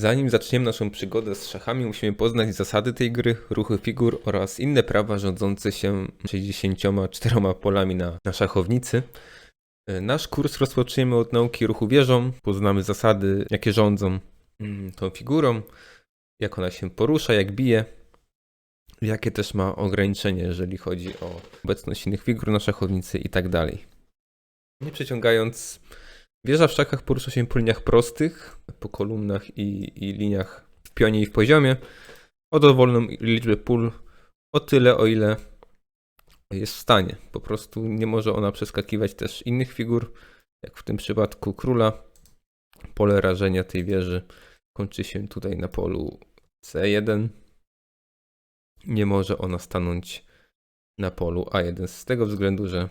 Zanim zaczniemy naszą przygodę z szachami, musimy poznać zasady tej gry, ruchy figur oraz inne prawa rządzące się 64 polami na, na szachownicy. E, Nasz kurs rozpoczniemy od nauki ruchu wieżą, poznamy zasady, jakie rządzą mm, tą figurą, jak ona się porusza, jak bije, jakie też ma ograniczenia, jeżeli chodzi o obecność innych figur na szachownicy i tak dalej. Nie przeciągając, wieża w szachach porusza się po liniach prostych, po kolumnach i, i liniach w pionie i w poziomie, o dowolną liczbę pól, o tyle, o ile jest w stanie. Po prostu nie może ona przeskakiwać też innych figur, jak w tym przypadku króla. Pole rażenia tej wieży kończy się tutaj na polu C1. Nie może ona stanąć na polu A1 z tego względu, że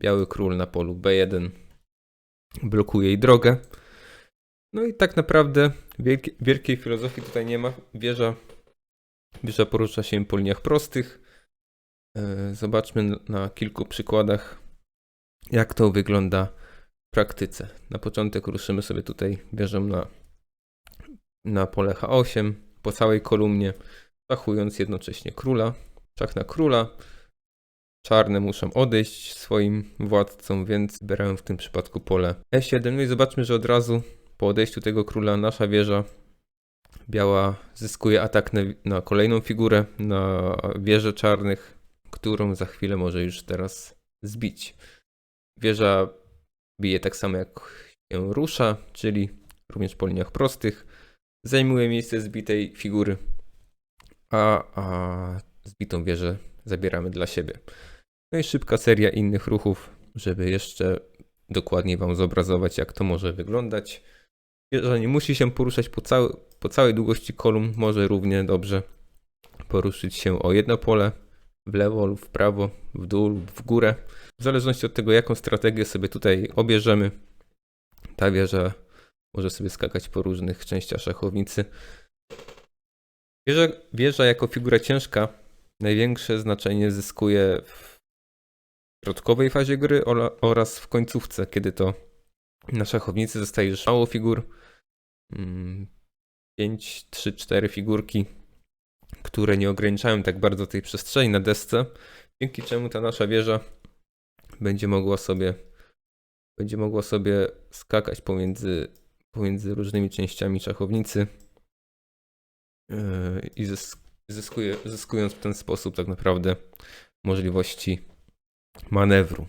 biały król na polu B1 blokuje jej drogę. No i tak naprawdę wielki, wielkiej filozofii tutaj nie ma. Wieża, wieża porusza się po liniach prostych. E, Zobaczmy na kilku przykładach, jak to wygląda w praktyce. Na początek ruszymy sobie tutaj wieżą na, na pole H8 po całej kolumnie, szachując jednocześnie króla, szach na króla. Czarne muszą odejść swoim władcom, więc wybierają w tym przypadku pole E7. No i zobaczmy, że od razu po odejściu tego króla nasza wieża biała zyskuje atak na, na kolejną figurę, na wieżę czarnych, którą za chwilę może już teraz zbić. Wieża bije tak samo jak się rusza, czyli również po liniach prostych. Zajmuje miejsce zbitej figury, a, a zbitą wieżę zabieramy dla siebie. No i szybka seria innych ruchów, żeby jeszcze dokładniej Wam zobrazować, jak to może wyglądać. Wieża nie musi się poruszać po, cały, po całej długości kolumn, może równie dobrze poruszyć się o jedno pole, w lewo lub w prawo, w dół lub w górę. W zależności od tego, jaką strategię sobie tutaj obierzemy, ta wieża może sobie skakać po różnych częściach szachownicy. Wieża, wieża jako figura ciężka największe znaczenie zyskuje w środkowej fazie gry oraz w końcówce, kiedy to na szachownicy zostaje już mało figur. 5, 3, 4 figurki, które nie ograniczają tak bardzo tej przestrzeni na desce, dzięki czemu ta nasza wieża będzie mogła sobie będzie mogła sobie skakać pomiędzy, pomiędzy różnymi częściami szachownicy yy, i zys- zyskuje, zyskując w ten sposób tak naprawdę możliwości manewru.